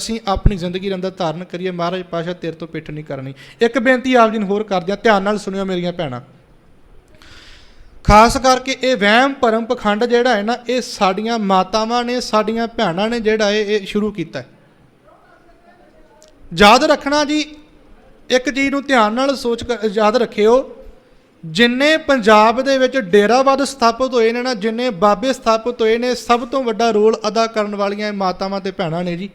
ਅਸੀਂ ਆਪਣੀ ਜ਼ਿੰਦਗੀ ਦੇ ਅੰਦਰ ਧਾਰਨ ਕਰੀਏ, ਮਹਾਰਾਜ ਪਾਸ਼ਾ ਤੇਰੇ ਤੋਂ ਪਿੱਠ ਨਹੀਂ ਕਰਨੀ। ਇੱਕ ਬੇਨਤੀ ਆਪ ਜੀ ਨੂੰ ਹੋਰ ਕਰਦੇ ਆ ਧਿਆਨ ਨਾਲ ਸੁਣਿਓ ਮੇਰੀਆਂ ਭੈਣਾਂ। ਖਾਸ ਕਰਕੇ ਇਹ ਵਹਿਮ ਭਰਮ ਪਖੰਡ ਜਿਹੜਾ ਹੈ ਨਾ, ਇਹ ਸਾਡੀਆਂ ਮਾਤਾਵਾਂ ਨੇ, ਸਾਡੀਆਂ ਭੈਣਾਂ ਨੇ ਜਿਹੜਾ ਇਹ ਇਹ ਸ਼ੁਰੂ ਕੀਤਾ ਯਾਦ ਰੱਖਣਾ ਜੀ, ਇੱਕ ਚੀਜ਼ ਨੂੰ ਧਿਆਨ ਨਾਲ ਸੋਚ ਕਰ ਯਾਦ ਰੱਖਿਓ, ਜਿੰਨੇ ਪੰਜਾਬ ਦੇ ਵਿੱਚ ਡੇਰਾਵਾਦ ਸਥਾਪਿਤ ਹੋਏ ਨੇ ਨਾ, ਜਿੰਨੇ ਬਾਬੇ ਸਥਾਪਿਤ ਹੋਏ ਨੇ, ਸਭ ਤੋਂ ਵੱਡਾ ਰੋਲ ਅਦਾ ਕਰਨ ਵਾਲੀਆਂ ਮਾਤਾਵਾਂ ਤੇ ਭੈਣਾਂ ਨੇ ਜੀ।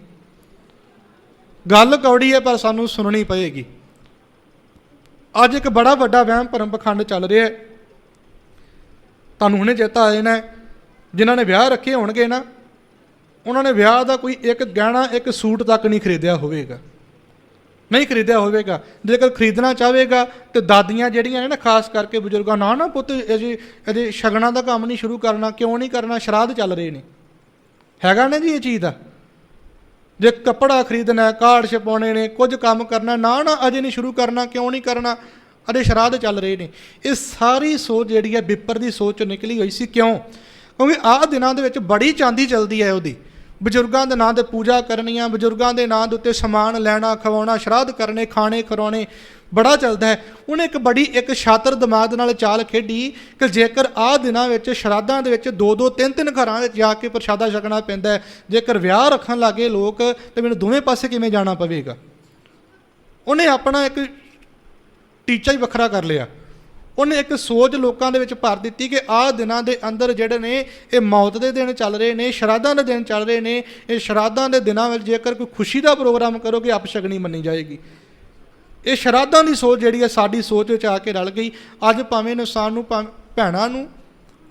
ਗੱਲ ਕੌੜੀ ਹੈ ਪਰ ਸਾਨੂੰ ਸੁਣਨੀ ਪਏਗੀ। ਅੱਜ ਇੱਕ ਬੜਾ ਵੱਡਾ ਵਹਿਮ ਭਰਮ ਪਖੰਡ ਚੱਲ ਰਿਹਾ ਹੈ। ਤੁਹਾਨੂੰ ਹੁਣੇ ਚੇਤਾ ਆ ਜਾਣਾ ਹੈ, ਜਿਨ੍ਹਾਂ ਨੇ ਵਿਆਹ ਰੱਖੇ ਹੋਣਗੇ ਨਾ ਉਹਨਾਂ ਨੇ ਵਿਆਹ ਦਾ ਕੋਈ ਇੱਕ ਗਹਿਣਾ ਇੱਕ ਸੂਟ ਤੱਕ ਨਹੀਂ ਖਰੀਦਿਆ ਹੋਵੇਗਾ। ਨਹੀਂ ਖਰੀਦਿਆ ਹੋਵੇਗਾ। ਜੇਕਰ ਖਰੀਦਣਾ ਚਾਹੇਗਾ ਤੇ ਦਾਦੀਆਂ ਜਿਹੜੀਆਂ ਨੇ ਨਾ ਖਾਸ ਕਰਕੇ ਬਜ਼ੁਰਗਾਂ ਨਾ ਨਾ ਪੁੱਤ ਅਜੇ ਅਜੇ ਸ਼ਗਨਾਂ ਦਾ ਕੰਮ ਨਹੀਂ ਸ਼ੁਰੂ ਕਰਨਾ ਕਿਉਂ ਨਹੀਂ ਕਰਨਾ ਸ਼ਰਾਧ ਚੱਲ ਰਹੇ ਨੇ। ਹੈਗਾ ਨਾ ਜੀ ਇਹ ਚੀਜ਼ ਦਾ? ਜੇ ਕੱਪੜਾ ਖਰੀਦਣਾ ਹੈ, ਕਾਰਡ ਛਪਾਉਣੇ ਨੇ ਕੁਝ ਕੰਮ ਕਰਨਾ ਨਾ ਨਾ ਅਜੇ ਨਹੀਂ ਸ਼ੁਰੂ ਕਰਨਾ ਕਿਉਂ ਨਹੀਂ ਕਰਨਾ ਅਜੇ ਸ਼ਰਾਧ ਚੱਲ ਰਹੇ ਨੇ। ਇਹ ਸਾਰੀ ਸੋਚ ਜਿਹੜੀ ਹੈ ਵਿਪਰ ਦੀ ਸੋਚ ਚੋਂ ਨਿਕਲੀ ਹੋਈ ਸੀ। ਕਿਉਂ? ਕਿਉਂਕਿ ਆਹ ਦਿਨਾਂ ਦੇ ਵਿੱਚ ਬੜੀ ਚਾਂਦੀ ਚੱਲਦੀ ਹੈ ਉਹਦੀ। ਬਜ਼ੁਰਗਾਂ ਦੇ ਨਾਂ ਤੇ ਪੂਜਾ ਕਰਨੀਆਂ ਬਜ਼ੁਰਗਾਂ ਦੇ ਨਾਂ ਦੇ ਉੱਤੇ ਸਮਾਨ ਲੈਣਾ ਖਵਾਉਣਾ ਸ਼ਰਾਧ ਕਰਨੇ ਖਾਣੇ ਖਰਾਉਣੇ ਬੜਾ ਚੱਲਦਾ ਹੈ। ਉਹਨੇ ਇੱਕ ਬੜੀ, ਇੱਕ ਸ਼ਾਤਰ ਦਿਮਾਗ ਨਾਲ ਚਾਲ ਖੇਡੀ ਕਿ ਜੇਕਰ ਆਹ ਦਿਨਾਂ ਵਿੱਚ, ਸ਼ਰਾਧਾਂ ਦੇ ਵਿੱਚ ਦੋ ਦੋ, ਤਿੰਨ ਤਿੰਨ ਘਰਾਂ ਵਿੱਚ ਜਾ ਕੇ ਪ੍ਰਸ਼ਾਦਾ ਛਕਣਾ ਪੈਂਦਾ ਹੈ, ਜੇਕਰ ਵਿਆਹ ਰੱਖਣ ਲੱਗੇ ਲੋਕ, ਤੇ ਮੈਨੂੰ ਦੋਵੇਂ ਪਾਸੇ ਕਿਵੇਂ ਜਾਣਾ ਪਵੇਗਾ? ਉਹਨੇ ਆਪਣਾ ਇੱਕ ਟੀਚਾ ਹੀ ਵੱਖਰਾ ਕਰ ਲਿਆ। ਉਹਨੇ ਇੱਕ ਸੋਚ ਲੋਕਾਂ ਦੇ ਵਿੱਚ ਭਰ ਦਿੱਤੀ ਕਿ ਆਹ ਦਿਨਾਂ ਦੇ ਅੰਦਰ ਜਿਹੜੇ ਨੇ, ਇਹ ਮੌਤ ਦੇ ਦਿਨ ਚੱਲ ਰਹੇ ਨੇ, ਸ਼ਰਾਧਾਂ ਦੇ ਦਿਨ ਚੱਲ ਰਹੇ ਨੇ, ਇਹ ਸ਼ਰਾਧਾਂ ਦੇ ਦਿਨਾਂ ਵਿੱਚ ਜੇਕਰ ਕੋਈ ਖੁਸ਼ੀ ਦਾ ਪ੍ਰੋਗਰਾਮ ਕਰੋਗੇ ਅਪਸ਼ਗਨੀ ਮੰਨੀ ਜਾਏਗੀ। ਇਹ ਸ਼ਰਾਧਾਂ ਦੀ ਸੋਚ ਜਿਹੜੀ ਹੈ ਸਾਡੀ ਸੋਚ ਵਿੱਚ ਆ ਕੇ ਰਲ ਗਈ। ਅੱਜ ਭਾਵੇਂ ਇਨਸਾਨ ਨੂੰ, ਭਾਵੇਂ ਭੈਣਾਂ ਨੂੰ,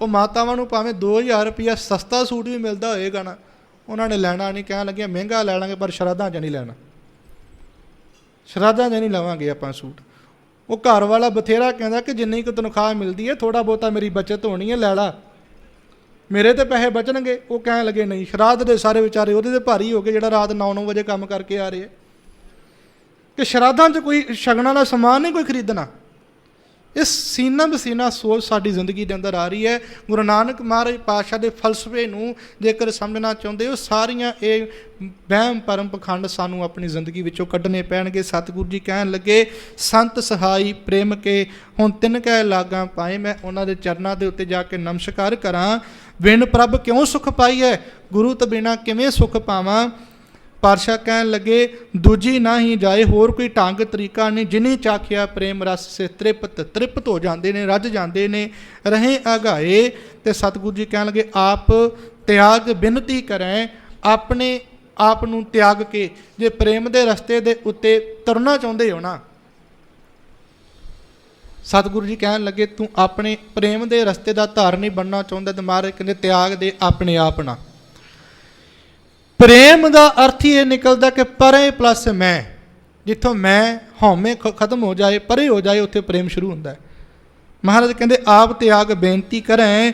ਉਹ ਮਾਤਾਵਾਂ ਨੂੰ ਭਾਵੇਂ 2000 ਰੁਪਇਆ ਸਸਤਾ ਸੂਟ ਵੀ ਮਿਲਦਾ ਹੋਏਗਾ ਨਾ, ਉਹਨਾਂ ਨੇ ਲੈਣਾ ਨਹੀਂ, ਕਹਿਣ ਲੱਗਿਆ, ਮਹਿੰਗਾ ਲੈ ਲਾਂਗੇ, ਪਰ ਸ਼ਰਾਧਾਂ 'ਚ ਨਹੀਂ ਲੈਣਾ। ਸ਼ਰਾਧਾਂ 'ਚ ਨਹੀਂ ਲਵਾਂਗੇ ਆਪਾਂ ਸੂਟ। ਉਹ ਘਰ ਵਾਲਾ ਬਥੇਰਾ ਕਹਿੰਦਾ ਕਿ ਜਿੰਨੀ ਕੁ ਤਨਖਾਹ ਮਿਲਦੀ ਹੈ ਥੋੜਾ ਬਹੁਤਾ ਮੇਰੀ ਬਚਤ ਹੋਣੀ ਹੈ, ਲੈ ਲਾ। ਮੇਰੇ ਤੇ ਪੈਸੇ ਬਚਣਗੇ, ਉਹ ਕਹਿਣ ਲੱਗੇ, ਨਹੀਂ, ਸ਼ਰਾਧ ਦੇ ਸਾਰੇ ਵਿਚਾਰੇ ਉਹਦੇ ਤੇ ਭਾਰੀ ਹੋ ਗਏ, ਜਿਹੜਾ ਰਾਤ 9-9 ਵਜੇ ਕੰਮ ਕਰਕੇ ਆ ਰਹੇ ਹੈ। ਕਿ ਸ਼ਰਾਧਾਂ 'ਚ ਕੋਈ ਸ਼ਗਨਾਂ ਦਾ ਸਮਾਨ ਨਹੀਂ ਕੋਈ ਖਰੀਦਣਾ। ਇਸ ਸੀਨਾ ਬਸੀਨਾ ਸੋਚ ਸਾਡੀ ਜ਼ਿੰਦਗੀ ਦੇ ਅੰਦਰ ਆ ਰਹੀ ਹੈ। ਗੁਰੂ ਨਾਨਕ ਮਹਾਰਾਜ ਪਾਤਸ਼ਾਹ ਦੇ ਫਲਸਫੇ ਨੂੰ ਜੇਕਰ ਸਮਝਣਾ ਚਾਹੁੰਦੇ ਹੋ, ਸਾਰੀਆਂ ਇਹ ਵਹਿਮ ਪਰਮ ਪਖੰਡ ਸਾਨੂੰ ਆਪਣੀ ਜ਼ਿੰਦਗੀ ਵਿੱਚੋਂ ਕੱਢਣੇ ਪੈਣਗੇ। ਸਤਿਗੁਰੂ ਜੀ ਕਹਿਣ ਲੱਗੇ, ਸੰਤ ਸਹਾਈ ਪ੍ਰੇਮ ਕੇ, ਹੁਣ ਤਿੰਨ ਕਹਿ ਲਾਗਾ ਪਾਏ, ਮੈਂ ਉਹਨਾਂ ਦੇ ਚਰਨਾਂ ਦੇ ਉੱਤੇ ਜਾ ਕੇ ਨਮਸਕਾਰ ਕਰਾਂ। ਬਿਨ ਪ੍ਰਭ ਕਿਉਂ ਸੁਖ ਪਾਈਐ? ਗੁਰੂ ਤੋਂ ਬਿਨਾ ਕਿਵੇਂ ਸੁਖ ਪਾਵਾਂ? ਪਾਤਸ਼ਾਹ ਕਹਿਣ ਲੱਗੇ, ਦੂਜੀ ਨਾ ਹੀ ਜਾਏ, ਹੋਰ ਕੋਈ ਢੰਗ ਤਰੀਕਾ ਨਹੀਂ। ਜਿਨੇ ਚਾਖਿਆ ਪ੍ਰੇਮ ਰਸ ਸੇ ਤ੍ਰਿਪਤ ਤ੍ਰਿਪਤ ਹੋ ਜਾਂਦੇ ਨੇ, ਰੱਜ ਜਾਂਦੇ ਨੇ, ਰਹੇ ਅਗਾਏ। ਤੇ ਸਤਿਗੁਰੂ ਜੀ ਕਹਿਣ ਲੱਗੇ, ਆਪ ਤਿਆਗ ਬਿਨਤੀ ਕਰੈ, ਆਪਣੇ ਆਪ ਨੂੰ ਤਿਆਗ ਕੇ। ਜੇ ਪ੍ਰੇਮ ਦੇ ਰਸਤੇ ਦੇ ਉੱਤੇ ਤੁਰਨਾ ਚਾਹੁੰਦੇ ਹੋ ਨਾ। ਸਤਿਗੁਰੂ ਜੀ ਕਹਿਣ ਲੱਗੇ, ਤੂੰ ਆਪਣੇ ਪ੍ਰੇਮ ਦੇ ਰਸਤੇ ਦਾ ਧਾਰਨੀ ਬਣਨਾ ਚਾਹੁੰਦਾ ਤੇ ਮਹਾਰਾਜ ਕਹਿੰਦੇ, ਤਿਆਗ ਦੇ ਆਪਣੇ ਆਪ ਨਾਲ। ਪ੍ਰੇਮ ਦਾ ਅਰਥ ਹੀ ਇਹ ਨਿਕਲਦਾ ਕਿ ਪਰੇ ਪਲੱਸ ਮੈਂ, ਜਿੱਥੋਂ ਮੈਂ ਹਉਮੈ ਖ- ਖਤਮ ਹੋ ਜਾਏ, ਪਰੇ ਹੋ ਜਾਏ, ਉੱਥੇ ਪ੍ਰੇਮ ਸ਼ੁਰੂ ਹੁੰਦਾ ਹੈ। ਮਹਾਰਾਜ ਕਹਿੰਦੇ, ਆਪ ਤਿਆਗ ਬੇਨਤੀ ਕਰੈ,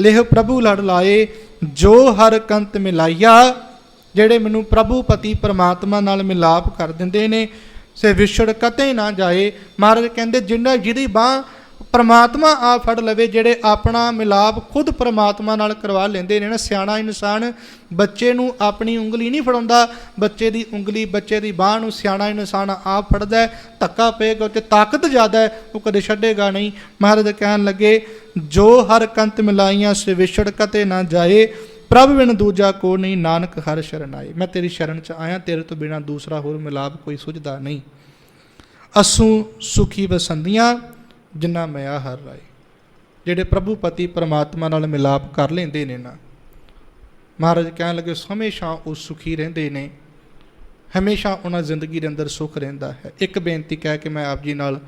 ਲਿਹ ਪ੍ਰਭੂ ਲੜ ਲਾਏ, ਜੋ ਹਰ ਕੰਤ ਮਿਲਾਈਆ ਜਿਹੜੇ ਮੈਨੂੰ ਪ੍ਰਭੂ ਪਤੀ ਪਰਮਾਤਮਾ ਨਾਲ ਮਿਲਾਪ ਕਰ ਦਿੰਦੇ ਨੇ, ਸੇ ਵਿਛੜ ਕਤੇ ਨਾ ਜਾਏ। ਮਹਾਰਾਜ ਕਹਿੰਦੇ, ਜਿੰਨਾ ਜਿਹਦੀ ਬਾਹ ਪਰਮਾਤਮਾ ਆ ਫੜ ਲਵੇ, ਜਿਹੜੇ ਆਪਣਾ ਮਿਲਾਪ ਖੁਦ ਪਰਮਾਤਮਾ ਨਾਲ ਕਰਵਾ ਲੈਂਦੇ ਨੇ ਨਾ। ਸਿਆਣਾ ਇਨਸਾਨ ਬੱਚੇ ਨੂੰ ਆਪਣੀ ਉਂਗਲੀ ਨਹੀਂ ਫੜਾਉਂਦਾ। ਬੱਚੇ ਦੀ ਉਂਗਲੀ, ਬੱਚੇ ਦੀ ਬਾਹ ਨੂੰ ਸਿਆਣਾ ਇਨਸਾਨ ਆਪ ਫੜਦਾ ਧੱਕਾ ਪਏਗਾ ਤੇ ਤਾਕਤ ਜ਼ਿਆਦਾ ਹੈ, ਉਹ ਕਦੇ ਛੱਡੇਗਾ ਨਹੀਂ। ਮਹਾਰਾਜ ਕਹਿਣ ਲੱਗੇ, ਜੋ ਹਰ ਕੰਤ ਮਿਲਾਈਆਂ, ਸੇ ਵਿਛੜ ਕਤੇ ਨਾ ਜਾਏ। ਪ੍ਰਭ ਬਿਨ ਦੂਜਾ ਕੋ ਨਹੀਂ, ਨਾਨਕ ਹਰ ਸ਼ਰਨ ਆਏ। ਮੈਂ ਤੇਰੀ ਸ਼ਰਨ ਚ ਆਇਆ, ਤੇਰੇ ਤੋਂ ਬਿਨਾ ਦੂਸਰਾ ਹੋਰ ਮਿਲਾਪ ਕੋਈ ਸੁਝਦਾ ਨਹੀਂ। ਅਸੂ ਸੁਖੀ ਵਸੰਦੀਆਂ ਜਿਨ੍ਹਾਂ ਮਿਆ ਹਰ ਰਾਏ। ਜਿਹੜੇ ਪ੍ਰਭੂ ਪਤੀ ਪ੍ਰਮਾਤਮਾ ਨਾਲ ਮਿਲਾਪ ਕਰ ਲੈਂਦੇ ਨੇ ਨਾ, ਮਹਾਰਾਜ ਕਹਿਣ ਲੱਗੇ, ਹਮੇਸ਼ਾ ਉਹ ਸੁਖੀ ਰਹਿੰਦੇ ਨੇ। ਹਮੇਸ਼ਾ ਉਹਨਾਂ ਜ਼ਿੰਦਗੀ ਦੇ ਅੰਦਰ ਸੁਖ ਰਹਿੰਦਾ ਹੈ। ਇੱਕ ਬੇਨਤੀ ਕਹਿ ਕੇ ਮੈਂ ਆਪ ਜੀ ਨਾਲ